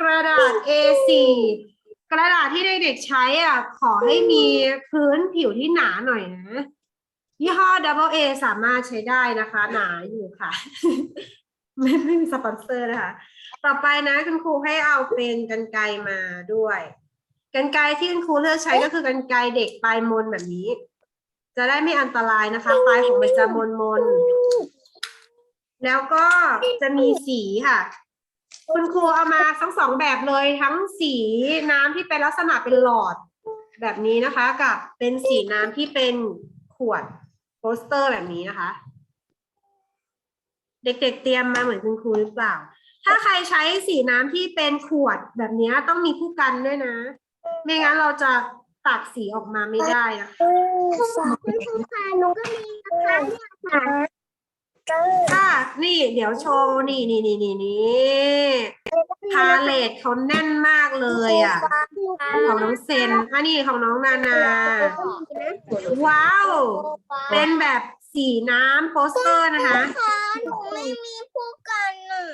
กระดาษ A4 กระดาษที่เด็กๆใช้อะขอให้มีพื้นผิวที่หนาหน่อยนะ ยี่ห้อ Double A สามารถใช้ได้นะคะ หนาอยู่ค่ะ ไม่ไม่มีสปอนเซอร์นะคะ ต่อไปนะคุณครูให้เอาเป็นกันไกมาด้วยกันไกที่คุณครูเลือกใช้ก็คือกันไกเด็กปลายมนแบบนี้ จะได้ไม่อันตรายนะคะ ปลายของมันจะมนมนแล้วก็จะมีสีค่ะ คุณครูเอามาทั้งสองแบบเลยทั้งสีน้ำที่เป็นลักษณะเป็นหลอด แบบนี้นะคะ กับเป็นสีน้ำที่เป็นขวดโปสเตอร์แบบนี้นะคะ เด็กๆ เตรียมมาเหมือนคุณครูหรือเปล่า ถ้าใครใช้สีน้ำที่เป็นขวดแบบนี้ต้องมีผู้กันด้วยนะ ไม่งั้นเราจะตักสีออกมาไม่ได้นะคะคุณครูค่ะหนูก็มีนะคะเนี่ยค่ะ ค่ะนี่เดี๋ยวโชว์นี่นี่นี่นี่นี่พาเลตเขาแน่นมากเลยอะ ของน้องเซนอันนี้ของน้องนานา ว้าว เป็นแบบสีน้ำโปสเตอร์นะคะค่ะหนูไม่มีผู้กันอะ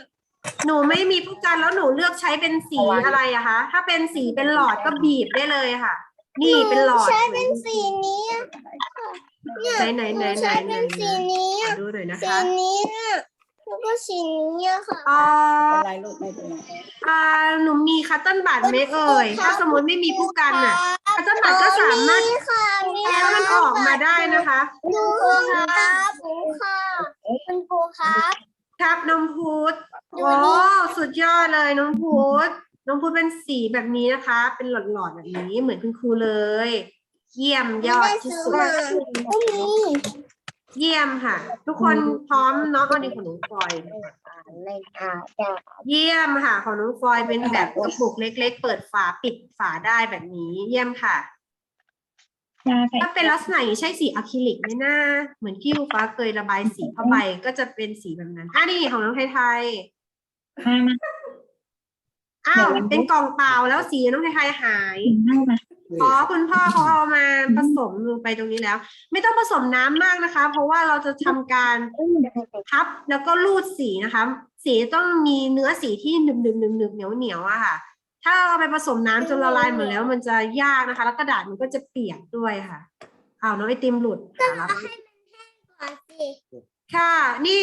หนูไม่มีผู้กันแล้วหนูเลือกใช้เป็นสีอะไรอะคะ ถ้าเป็นสีเป็นหลอดก็บีบได้เลยค่ะ นี่เป็นหลอดใช้เป็นสีนี้อะเนี่ยไหนไหนไหนไหนใช้ไหนเป็นสีนี้ขออะดูหน่อยนะสีคะนี้อะแล้วก็สีนี้อะค่ะ อ่า อะไรลูกไม่เป็นไรอ่าหนูมีคัตเติ้ลบัตไหมเอ่ย ถ้าสมมติไม่มีผู้กันอะคัตเติ้ลบัตก็สามารถนี่ค่ะนี่ให้มันออกมาได้นะคะดูครับหนูค่ะคุณครูครับ ครับน้องพุธดูโอ้ดิสุดยอดเลยน้องพุธ น้องพุธเป็นสีแบบนี้นะคะ เป็นหลอดๆแบบนี้เหมือนคุณครูเลย เยี่ยมยอดที่สุดก็มีเยี่ยมค่ะ ทุกคนพร้อมเน้องอันนี้ของน้องฟอยเล่นอาจะเยี่ยมค่ะ ของน้องฟอยเป็นแบบกระปุกเล็ก ๆ เปิดฝาปิดฝาได้แบบนี้ เยี่ยมค่ะยาใส่ถ้าเป็นลักษณะอย่างนี้ใช่สีอะคริลิกไหมนะเหมือนที่ลูกฟ้าเคยระบายสีผ้าใบก็จะเป็นสีแบบนั้นอะนี่ของน้องไทยมามาๆ อ้าวเป็นกล่องเปล่าแล้วสีน้องไทยๆหายนั่งมาอ๋อคุณพ่อเขาเอามาผสมลงไปตรงนี้แล้ว ไม่ต้องผสมน้ำมากนะคะ เพราะว่าเราจะทำการพับแล้วก็รูดสีนะคะ สีต้องมีเนื้อสีที่หนึบหนึบหนึบหนึบเหนียวเหนียวๆอะค่ะ ถ้าเอาไปผสมน้ำจนละลายหมดแล้ว มันจะยากนะคะ แล้วกระดาษมันก็จะเปียกด้วยค่ะอ้าวน้องไอติมหลุดค่ะรับก่อนสิค่ะ นี่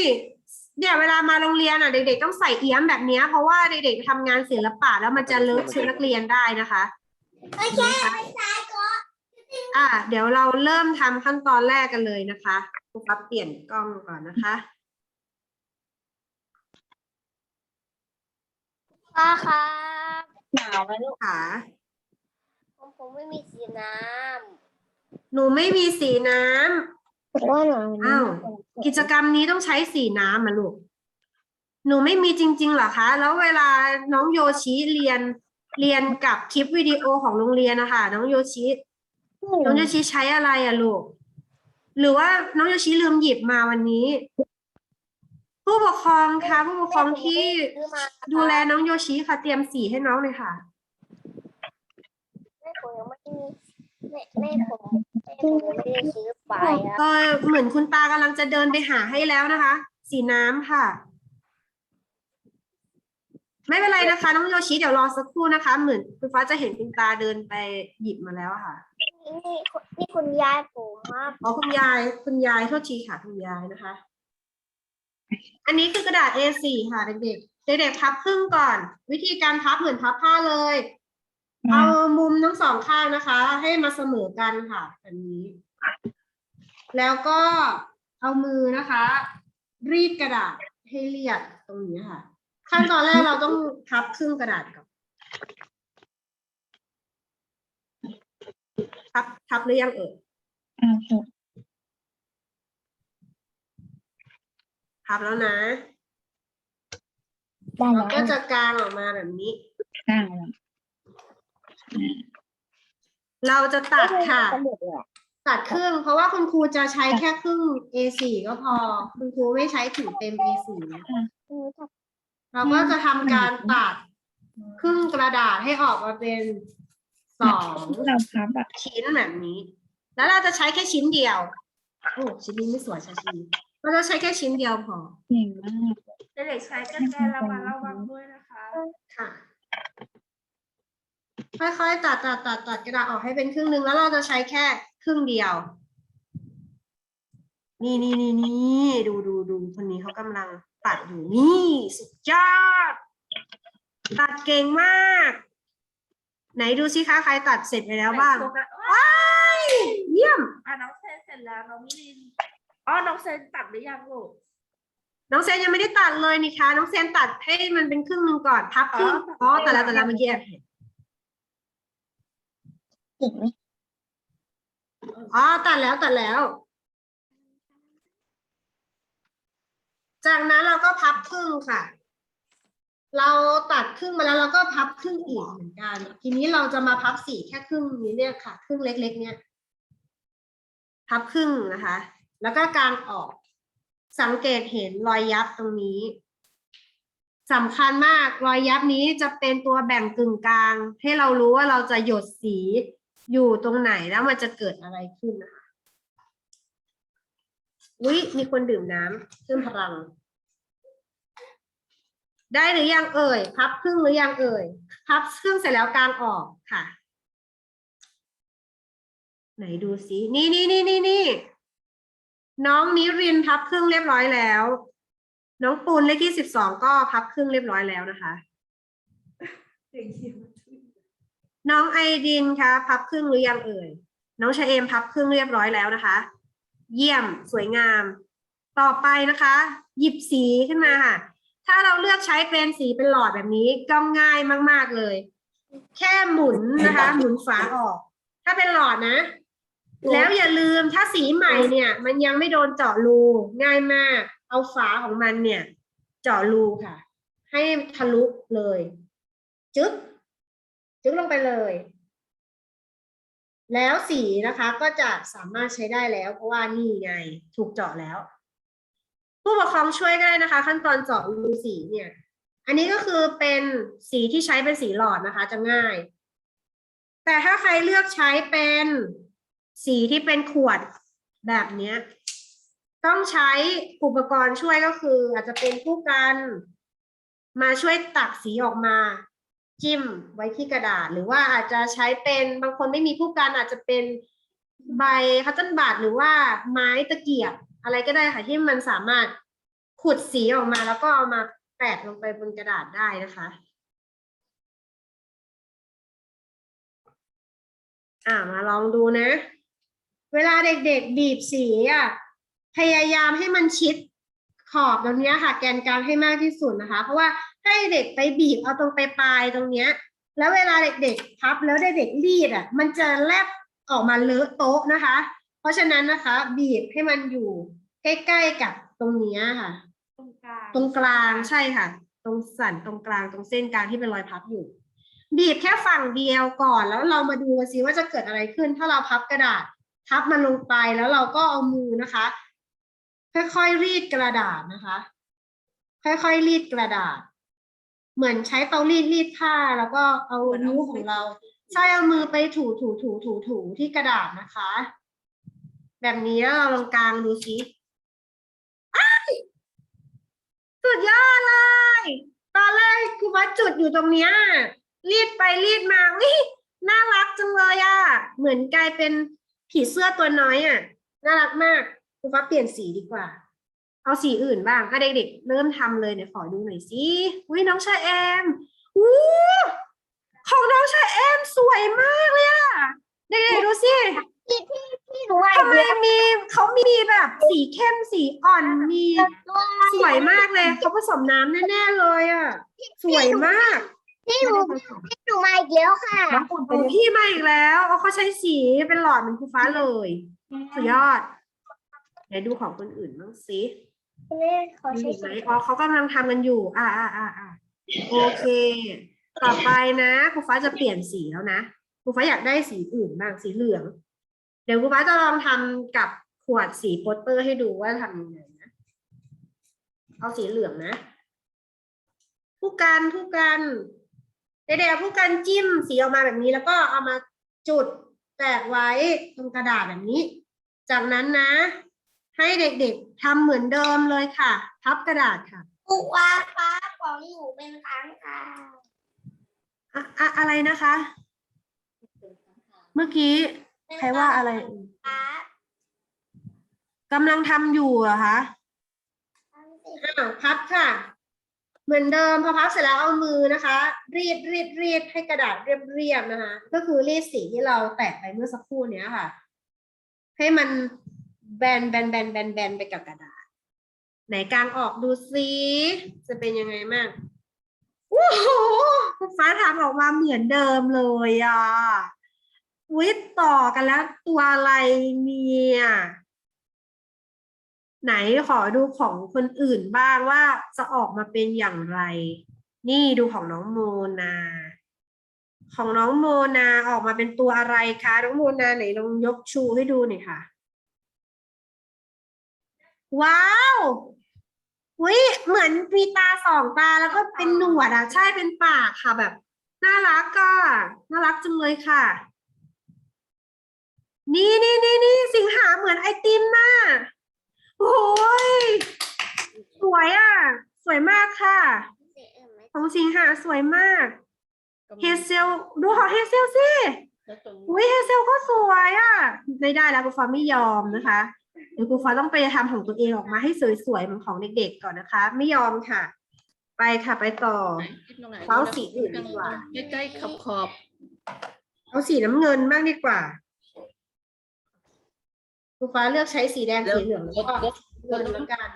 เนี่ยเวลามาโรงเรียนอะเด็กๆต้องใส่เอี้ยมแบบเนี้ยเพราะว่าเด็กๆทำงานศิลปะแล้วมันจะเลอะชุดนักเรียนได้นะคะโอเคไปซ้ายก่อนอะเดี๋ยวเราเริ่มทำขั้นตอนแรกกันเลยนะคะครูปั๊บเปลี่ยนกล้องก่อนนะคะป้าครับหนาวไหมลูกค่ะผมผมไม่มีสีน้หนูไม่มีสีน้ำ แต่ว่าหนูำอ้าว กิจกรรมนี้ต้องใช้สีน้ำมาลูก หนูไม่มีจริงๆเหรอคะ แล้วเวลาน้องโยชิเรียนเรียนกับคลิปวิดีโอของโรงเรียนนะคะน้องโยชิ น้องโยชิใช้อะไรอะลูก หรือว่าน้องโยชิลืมหยิบมาวันนี้ ผู้ปกครองคะผู้ปกครองที่ดูแลน้องโยชิค่ะ เตรียมสีให้น้องเลยค่ะแม่ผมยังไม่มีแม่แม่ผมแม่ผมยังไม่ได้ซื้อ ไปอะเออเหมือนคุณตากำลังจะเดินไปหาให้แล้วนะคะ สีน้ำค่ะ ไม่เป็นไรนะคะ น้องโยชิเดี๋ยวรอสักครู่นะคะ เหมือนคุณฟ้าจะเห็นคุณตาเดินไปหยิบมาแล้วอะค่ะนี่นี่คุณนี่คุณยายผมครับอ๋อคุณยาย คุณยายโทษทีค่ะคุณยายนะคะ อันนี้คือกระดาษ A4 ค่ะเด็กๆเด็กๆพับครึ่งก่อน วิธีการพับเหมือนพับผ้าเลย เอามุมทั้งสองข้างนะคะ ให้มาเสมอกันค่ะแบบนี้ แล้วก็เอามือนะคะ รีดกระดาษให้เรียบตรงนี้ค่ะ ขั้นตอนแรกเราต้องพับครึ่งกระดาษก่อนพับพับหรือยังเอ่ยอ่าถูกพับแล้วนะได้เราแล้วก็จะกางออกมาแบบนี้ข้างละเราจะตัดค่ะ ตัดครึ่ง เพราะว่าคุณครูจะใช้แค่ครึ่ง A4 ก็พอ คุณครูไม่ใช้ถึงเต็ม A4 นะคะเราก็จะทำการตัดครึ่งกระดาษให้ออกมาเป็นสองที่เราพับอะชิ้นแบบนี้ แล้วเราจะใช้แค่ชิ้นเดียวโอ้ชิ้นนี้ไม่สวยชาชีเราจะใช้แค่ชิ้นเดียวพอเก่งมากเด็กๆใช้กันไกรระมัดระวังด้วยนะคะค่ะค่อยๆตัดตัดตัดตัดกระดาษออกให้เป็นครึ่งหนึ่งแล้วเราจะใช้แค่ ครึ่งเดียว นี่นี่นี่นี่ดูดูดูคนนี้เขากำลังตัดอยู่นี่สุดยอด ตัดเก่งมาก ไหนดูสิคะใครตัดเสร็จไปแล้วบ้างโฟกัสว้ายเยี่ยม อะน้องเซนเสร็จแล้วน้องมิลินอ๋อน้องเซนตัดหรือยังลูกน้องเซนยังไม่ได้ตัดเลยนี่คะน้องเซนตัดให้มันเป็นครึ่งหนึ่งก่อนพับครึ่งอ๋อแต่ละแต่ละเมื่อกี้แอบเห็นเห็นไหม อ๋อตัดแล้วตัดแล้ว จากนั้นเราก็พับครึ่งค่ะ เราตัดครึ่งมาแล้วเราก็พับครึ่งอีกเหมือนกัน ทีนี้เราจะมาพับสีแค่ครึ่งนี้เนี่ยค่ะ ครึ่งเล็ก ๆ เนี่ย พับครึ่งนะคะ แล้วก็กางออก สังเกตเห็นรอยยับตรงนี้สำคัญมากรอยยับนี้จะเป็นตัวแบ่งกึ่งกลาง ให้เรารู้ว่าเราจะหยดสี อยู่ตรงไหนแล้วมันจะเกิดอะไรขึ้นนะคะอุ๊ยมีคนดื่มน้ำเพิ่มพลัง ได้หรือยังเอ่ย พับครึ่งหรือยังเอ่ย พับครึ่งเสร็จแล้วกางออกค่ะ ไหนดูสินี่นี่นี่นี่นี่น้องนิรินพับครึ่งเรียบร้อยแล้ว น้องปูนเลขที่สิบสองก็พับครึ่งเรียบร้อยแล้วนะคะ น้องไอดินคะพับครึ่งหรือยังเอ่ย น้องชะเอมพับครึ่งเรียบร้อยแล้วนะคะ เยี่ยมสวยงาม ต่อไปนะคะ หยิบสีขึ้นมาค่ะ ถ้าเราเลือกใช้เป็นสีเป็นหลอดแบบนี้ก็ง่ายมาก ๆเลย แค่หมุนนะคะ หมุนฝาออก ถ้าเป็นหลอดนะ แล้วอย่าลืมถ้าสีใหม่เนี่ย มันยังไม่โดนเจาะรูง่ายมาก เอาฝาของมันเนี่ย เจาะรูค่ะ ให้ทะลุเลยจึ๊บ จึ๊กลงไปเลย แล้วสีนะคะก็จะสามารถใช้ได้แล้ว เพราะว่านี่ไงถูกเจาะแล้ว ผู้ปกครองช่วยก็ได้นะคะ ขั้นตอนเจาะรูสีเนี่ย อันนี้ก็คือเป็นสีที่ใช้เป็นสีหลอดนะคะ จะง่าย แต่ถ้าใครเลือกใช้เป็นสีที่เป็นขวดแบบเนี้ยต้องใช้อุปกรณ์ช่วยก็คือ อาจจะเป็นผู้กัน มาช่วยตักสีออกมา จิ้มไว้ที่กระดาษ หรือว่าอาจจะใช้เป็นบางคนไม่มีผู้กันอาจจะเป็นใบคัตเติ้ลบัตหรือว่าไม้ตะเกียบอะไรก็ได้ค่ะที่มันสามารถขุดสีออกมาแล้วก็เอามาแปะลงไปบนกระดาษได้นะคะอ่ามาลองดูนะ เวลาเด็กๆบีบสีอะพยายามให้มันชิดขอบตรงนี้ค่ะ แกนกลางให้มากที่สุดนะคะ เพราะว่า ให้เด็กไปบีบเอาตรงปลายๆตรงเนี้ย แล้วเวลาเด็กๆพับแล้วเด็กๆรีดอะ มันจะแลบออกมาเลอะโต๊ะนะคะ เพราะฉะนั้นนะคะ บีบให้มันอยู่ใกล้ๆกับตรงเนี้ยค่ะ ตรงกลางตรงกลางใช่ค่ะ ตรงสันตรงกลางตรงเส้นกลางที่เป็นรอยพับอยู่ บีบแค่ฝั่งเดียวก่อนแล้วเรามาดูกันสิว่าจะเกิดอะไรขึ้น ถ้าเราพับกระดาษพับมันลงไปแล้วเราก็เอามือนะคะ ค่อยๆรีดกระดาษนะคะ ค่อยๆรีดกระดาษ เหมือนใช้เตารีดรีดผ้าแล้วก็เอานิ้วของเราใช่เอามือไปถูถูถูถูถูที่กระดาษนะคะ แบบนี้แล้วเราลองกลางดูสิอ้ายสุดยอดเลย ตอนแรกครูวัดจุดอยู่ตรงเนี้ยรีดไปรีดมาวิน่ารักจังเลยอะ เหมือนกลายเป็นผีเสื้อตัวน้อยอะ น่ารักมากครูวัดเปลี่ยนสีดีกว่า เอาสีอื่นบ้างอะเด็กๆ เริ่มทำเลยเนี่ยขอดูหน่อยสิอุ้ยน้องชายแอมอู้ของน้องชายแอมสวยมากเลยอะเด็กๆดูสิที่ที่ที่หนูว่าทำไมมีเขามีแบบสีเข้มสีอ่อนมีตัวสวยมากเลยเขาผสมน้ำแน่ๆเลยอะสวยมากที่หนูที่หนูมาอีกแล้วค่ะน้ำอุ่นไปโอ้เลยพี่มาอีกแล้วเอาเขาใช้สีเป็นหลอดเหมือนครูฟ้าเลย สุดยอดไหนดูของคนอื่นบ้างสิ แม่ขอมีใช้ไหมอ๋อเขากำลังทำกันอยู่ อ่าอ่าอ่าอ่าโอเค ต่อไปนะครูฟ้าจะเปลี่ยนสีแล้วนะครูฟ้าอยากได้สีอื่นบ้างสีเหลือง เดี๋ยวครูฟ้าจะลองทำกับขวดสีโปสเตอร์ให้ดูว่าทำยังไงนะเอาสีเหลืองนะ ผู้กันผู้กันเด็กๆเอาผู้กันจิ้มสีออกมาแบบนี้ แล้วก็เอามาจุดแตกไว้ตรงกระดาษแบบนี้ จากนั้นนะ ให้เด็กๆทำเหมือนเดิมเลยค่ะ พับกระดาษค่ะปูว่าฟ้าของหนูเป็นค้างคาวอะอะอะไรนะคะมื่อกี้ ใครว่าอะไรครับกำลังทำอยู่เหรอคะทำสิอ้าวพับค่ะ เหมือนเดิมพอพับเสร็จแล้วเอามือนะคะ รีดรีดรีดให้กระดาษเรียบๆนะคะ ก็คือรีดสีที่เราแตะไปเมื่อสักครู่เนี้ยค่ะ ให้มัน แบนแบนแบนแบนแบนไปกับกระดาษ ไหนกลางออกดูซิจะเป็นยังไงบ้างโอ้โหฟ้าทำออกมาเหมือนเดิมเลยอะวิทต่อกันแล้วตัวอะไรเนี่ยไหนขอดูของคนอื่นบ้างว่าจะออกมาเป็นอย่างไร นี่ดูของน้องโมนา ของน้องโมนาออกมาเป็นตัวอะไรคะ น้องโมนาไหนลองยกชูให้ดูหน่อยค่ะ ว้าววิเหมือนมีตาสองตาแล้วก็เป็นหนวดอะ ใช่เป็นปากค่ะแบบ น่ารักก็น่ารักจังเลยค่ะ นี่นี่นี่นี่สิงหาเหมือนไอติมน่ะโอ้ยสวยอะ สวยมากค่ะสีอื่นไหมของสิงหาสวยมากเฮเซลดูของเฮเซลสิอุ้ยเฮเซลก็สวยอะ ไม่ได้แล้วครูฟ้าไม่ยอมนะคะ เดี๋ยวครูฟ้าต้องไปทำของตัวเองออกมาให้สวยๆเหมือนของเด็กๆก่อนนะคะ ไม่ยอมค่ะ ไปค่ะไปต่อเอาสีอื่นดีกว่า ใกล้ๆขอบขอบเอาสีน้ำเงินบ้างดีกว่าครูฟ้าเลือกใช้สีแดงสีเหลืองแล้วก็เงินแล้วกัน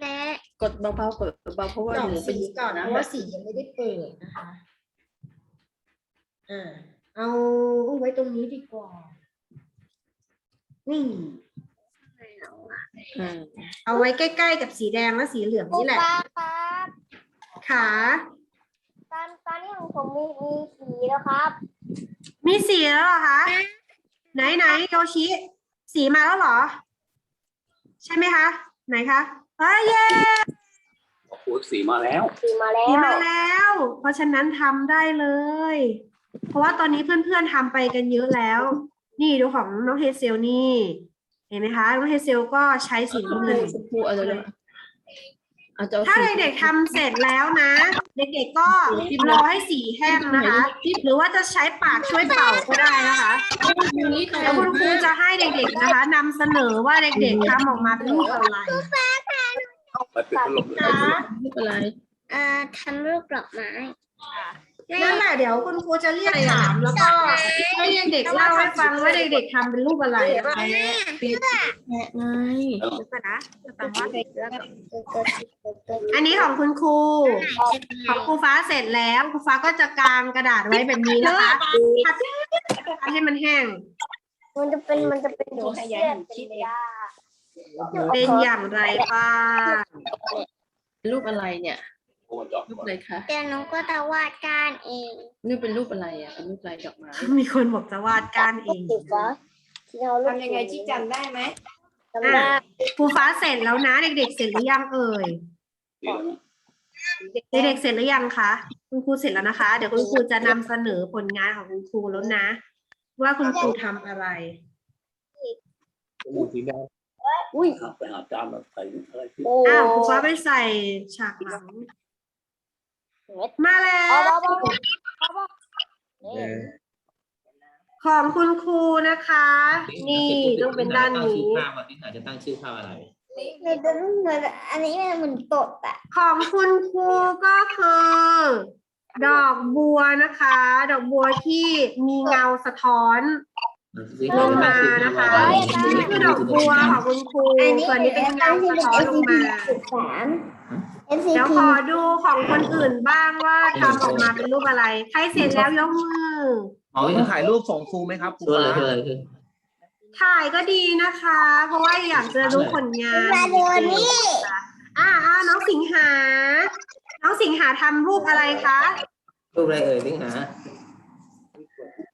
และกดเบาๆกดเบาๆเพราะว่าส่องหนูเป็นสีก่อนนะเพราะว่าสียังไม่ได้เปิดนะคะอ่าเอาไว้ตรงนี้ดีกว่า นี่อืมเอาไว้ใกล้ๆกับสีแดงและสีเหลืองครูนี่แหละฟ้าครับขาตอนตอนนี้ของผมมีมีสีแล้วครับ มีสีแล้วเหรอคะ ไหนไหนโยชิ สีมาแล้วเหรอ ใช่ไหมคะ ไหนคะเอ้ยเย้โอ้โหสีมาแล้ว สีมาแล้สีวมาแล้ว เพราะฉะนั้นทำได้เลย เพราะว่าตอนนี้เพื่อนๆทำไปกันเยอะแล้ว นี่ดูของน้องเฮเซลนี่ เห็นไหมคะ น้องเฮเซลก็ใช้สีน้ำเงินชมพูอะไรเลยอาจจะอถ้าสีเด็กๆทำเสร็จแล้วนะ เด็กๆก็รอให้สีแห้งนะคะ หรือว่าจะใช้ปากช่วยเป่าก็ได้นะคะอย่างนี้ค่ะแล้วคุณครูจะให้เด็กๆนะคะนำเสนอว่าเด็กๆทำออกมาเป็นรูปอะไรไปปิดพัดลมเลยไม่เป็นไรเอ่อทำรูปดอกไม้ นั่นแหละเดี๋ยวคุณครูจะเรียกถามแล้วก็ให้เด็กๆเล่าให้ฟังว่าเด็กๆทำเป็นรูปอะไรนะคะปิดแปะไงอันนี้ของคุณครูของครูฟ้าเสร็จแล้วครูฟ้าก็จะกางกระดาษไว้แบบนี้นะคะพัดให้มันแห้ง มันจะเป็นมันจะเป็นหนูเสื้อเป็นยเป็นอย่างไรบ้างรูปอะไรเนี่ย รูปก่อนอะไรคะเดี๋ยวน้องก็จะวาดก้านเองนี่เป็นรูปอะไรอะเป็นรูปอะไรดอกไม้มีคนบอกจะวาดก้านเองติดวะที่เราทำยังไงที่จำได้ไหมจำได้ครูฟ้าเสร็จแล้วนะ เด็กๆเสร็จหรือยังเอ่ยสีอะไรนะเด็กๆเสร็จหรือยังคะคุณครูเสร็จแล้วนะคะ เดี๋ยวคุณครูจะนำเสนอผลงานของคุณครูแล้วนะ ว่าคุณครูทำอะไรมูสีแดงอุ้ยไปหาจานมาใส่อะไรที่โอ้อ้าวครูฟ้าไปใส่ฉากหลัง มาแล้เอาวบอเอาบอนี่ ของคุณครูนะคะ นี่ต้องเป็นด้านนี้ ตั้งชื่อภาพว่าที่อาจจะตั้งชื่อภาพอะไรในตัวนู้นเลยอันนี้มันเหมือนตดอะของคุณครูก็คือ ดอกบัวนะคะ ดอกบัวที่มีเงาสะท้อน ลงมานะคะ นี่คือดอกบัวของคุณครูส่วนนี้เป็นเงาสะท้อนลงมาสาม เดี๋ยวขอดูของคนอื่นบ้างว่าทำออกมาเป็นรูปอะไร ใครเสร็จแล้วยกมือ อ๋อจะถ่ายรูปส่งครูไหมครับครูช่วยเลยฟ้าช่วยเลยช่วยถ่ายก็ดีนะคะ เพราะว่าอยากจะรู้ผลงานมาดูนี่อ่าอ่าน้องสิงหา น้องสิงหาทำรูปอะไรคะรูปอะไรเอ่ยสิงหา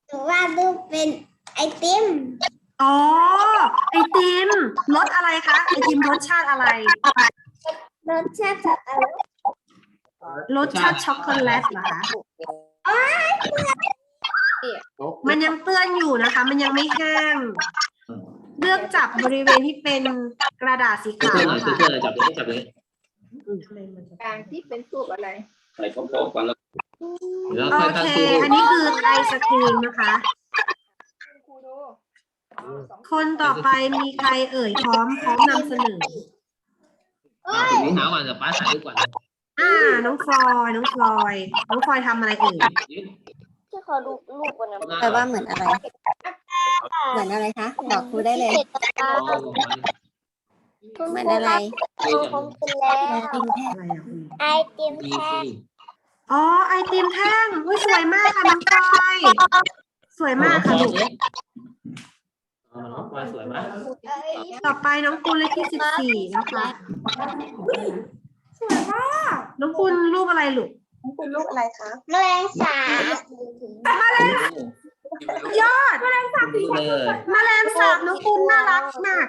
หนูว่าดูเป็นไอติมอ๋อไอติมรสอะไรคะไอติมรสชาติอะไร รสชาติแบบอะไรรสชาติช็อกโกแลตเหรอคะมันยังเปื้อนอยู่นะคะ มันยังไม่แห้ง เลือกจับบริเวณที่เป็นกระดาษสีช่วยขาวหน่อยช่วยค่ะหน่อยจับเลยจับเลยกลางที่เป็นรูปอะไร ใส่พร้อมๆกันแล้วแล้วโอค่อยเคตั้งชื่อรูปอันนี้คือไอศครีมนะคะคนต่อไปมีใครเอ่ยพร้อมพร้อมนำเสนอ อะถึงนี้หาก่อนเดี๋ยวป้าถ่ายรูปก่อนนะอ่า น้องฟลอยน้องฟลอย น้องฟลอยทำอะไรเอ่ยที่เขาดูรูปวันนั้นแปลว่าเหมือนอะไร เหมือนอะไรคะบอกครูได้เลยเสร็จแล้วอ๋อบอกมาเหมือนอะไรครูผมกินแล้วติมแท่อะไรอะคุณไอติมดีแท่สิงอ๋อไอติมแท่งอุ้ยสวยมากค่ะน้องฟลอย สวยมากค่ะลูก อ๋อน้องปลายสวยมากต่อไปน้องปุณเลขที่สิบสี่นะคะสวยมากน้องปุณรูปอะไรลูกคุณลูกอะไรคะแมลงสาบยอดดูเลยแมลงสาบน้องปุณน่ารักมาก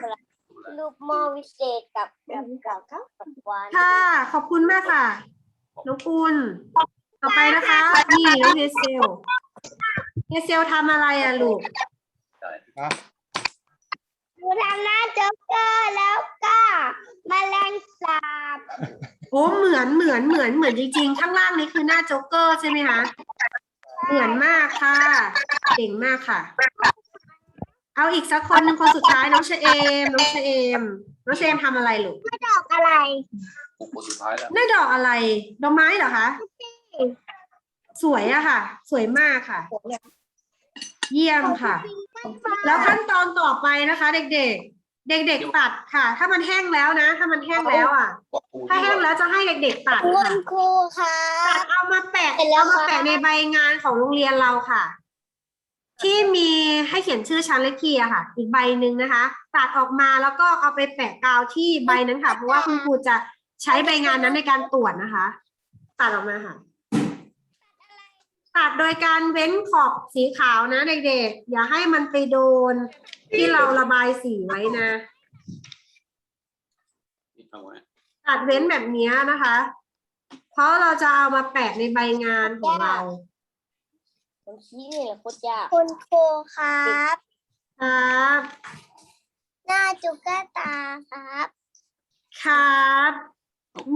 รูปหม้อวิเศษกับกับกับกับวานค่ะ ขอบคุณมากค่ะน้องปุณต่อไปนะคะนี่น้องเฮเซลเฮเซลทำอะไรอะลูกห นูทำหน้าโจ๊กเกอร์แล้วก็แมลงสาบโอ้เหมือนเหมือนเหมือนเหมือนจริงๆ ข้างล่างนี้คือหน้าโจ๊กเกอร์ใช่ไหมคะ เหมือนมากค่ะ เก่งมากค่ะ เอาอีกสักคนหนึ่งคนสุดท้ายน้องเชเอมน้องเชเอมน้องเชเอมทำอะไรลูกดอกอะไรปลุกคนสุดท้ายแล้วได้ดอกอะไรดอกไม้เหรอคะ สวยอะค่ะ สวยมากค่ะ เยี่ยมค่ะ แล้วขั้นตอนต่อไปนะคะ เด็กๆ เด็ก ๆ ตัดค่ะ ถ้ามันแห้งแล้วนะ ถ้ามันแห้งแล้วอะบอกครูถ้าแห้งแล้วจะให้เด็ก ๆ ตัดคุค่ะณครูค่ะ ตัดเอามาแปะเสร็จแล้วเอามาค่ะ แปะในใบงานของโรงเรียนเราค่ะ ที่มีให้เขียนชื่อชั้นเลขที่อะค่ะ อีกใบหนึ่งนะคะ ตัดออกมาแล้วก็เอาไปแปะกาวที่ใบนั้นค่ะ เพราะว่าคุณครูจะใช้ใบงานนั้นในการตรวจนะคะ ตัดออกมาค่ะ ตัดโดยการเว้นขอบสีขาวนะเด็กๆ อย่าให้มันไปโดน ที่เราระบายสีไว้นะนี่เอาไว้ตัดเว้นแบบเนี้ยนะคะ เพราะเราจะเอามาแปะในใบงานของเราผมชี้นี่แหละโคตรยากคุณครูครับ ครับ หน้าจุกตาครับ ครับ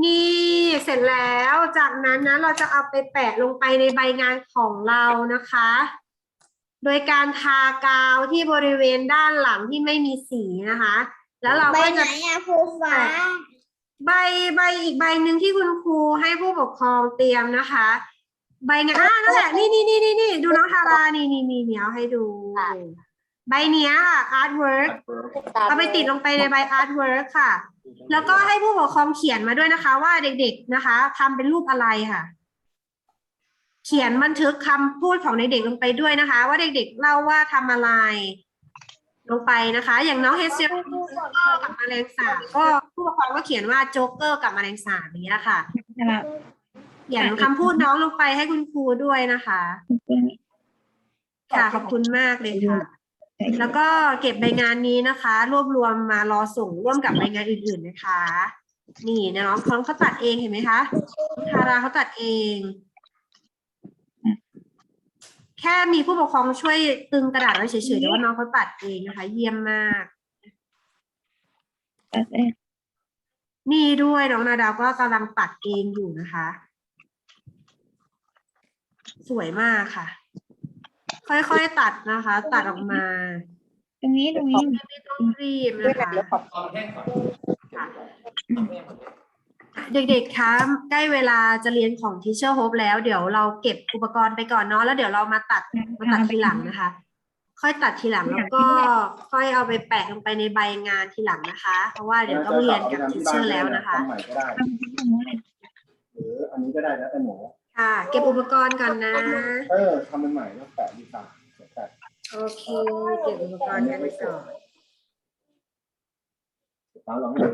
นี่เสร็จแล้วจากนั้นนะเราจะเอาไปแปะลงไปในใบงานของเรานะคะ โดยการทากาวที่บริเวณด้านหลังที่ไม่มีสีนะคะ แล้วเราใบก็ไหนจะอะครูฟ้า ใบใบอีกใบหนึ่งที่คุณครูให้ผู้ปกครองเตรียมนะคะ ใบงานอ่านั่นแหละนี่นี่นี่นี่นี่ดูน้องทารานี่นี่นี่เนี่ยเอาให้ดูใบเนี้ยค่ะ artwork เอาไปติดลงไปในใบ artwork ค่ะ แล้วก็ให้ผู้ปกครองเขียนมาด้วยนะคะ ว่าเด็กๆนะคะทำเป็นรูปอะไรค่ะ เขียนบันทึกคำพูดของเด็กๆลงไปด้วยนะคะ ว่าเด็กๆเล่าว่าทำอะไร ลงไปนะคะ อย่างน้องเฮเซลกับแมลงสาบก็ผู้ปกครองก็เขียนว่าโจ๊กเกอร์กับแมลงสาบอย่างนี้ยค่ะ เขียนคำพูดน้องลงไปให้คุณครูด้วยนะคะ ค่ะขอบคุณมากเลยค่ะ แล้วก็เก็บใบงานนี้นะคะ รวบรวมมารอส่งร่วมกับใบงานอื่นๆนะคะ นี่นะน้องเขาเขาตัดเองเห็นไหมคะทาราเขาตัดเอง แค่มีผู้ปกครองช่วยตึงกระดาษไว้เฉยๆแต่ว่าน้องเขาตัดเองนะคะ เยี่ยมมากตัดเองนี่ด้วยน้องนาดาวก็กำลังตัดเองอยู่นะคะ สวยมากค่ะ ค่อยๆตัดนะคะ ตัดออกมาตรงนี้ตรงนี้ไม่ต้องรีบนะคะเอาแห้งก่อนค่ะเด็กๆคะใกล้เวลาจะเรียนของ Teacher Hope แล้วเดี๋ยวเราเก็บอุปกรณ์ไปก่อนเนาะแล้วเดี๋ยวเรามาตัดมาตัดทีหลังนะคะ ค่อยตัดทีหลังแล้วก็ค่อยเอาไปแปะลงไปในใบงานทีหลังนะคะ เพราะว่าเดี๋ยวต้องเรียนกับ Teacher แล้วนะคะ ทำใหม่ก็ได้ทำตรงนู้นเลยหรืออันนี้ก็ได้นะแต่หนู ค่ะเก็บอุปกรณ์ก่อนนะ เออทำเป็นใหม่แล้วแปะดีกว่าแปะโอเค เก็บอุปกรณ์กันไปก่อน ตามลองให้ดู